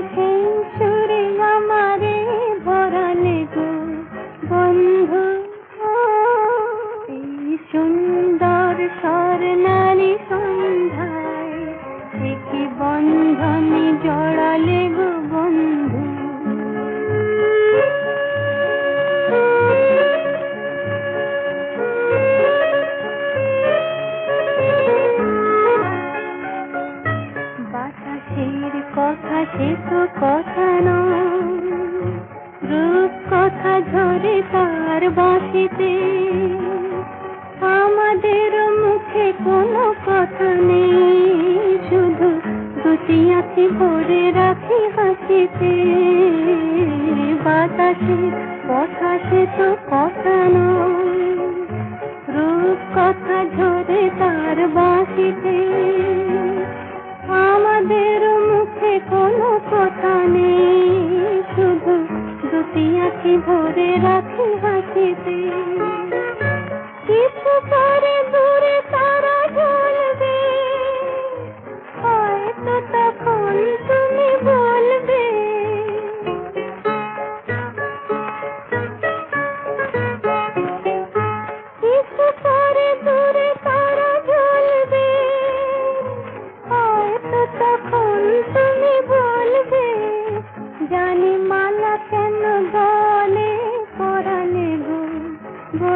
से সে কথা নয়। রূপ কথা ঝরে তার বাঁশিতে আমাদের মুখে কোনো কথা নেই। শুধু দুটি আঁখি ভরে রাখি হাসিতে। বাতাসের কথা সে তো কথা নয়। রূপ কথা ঝরে তার বাঁশিতে আঁখি ভরে রাখি হাসিতে। কিছু পরে দূরে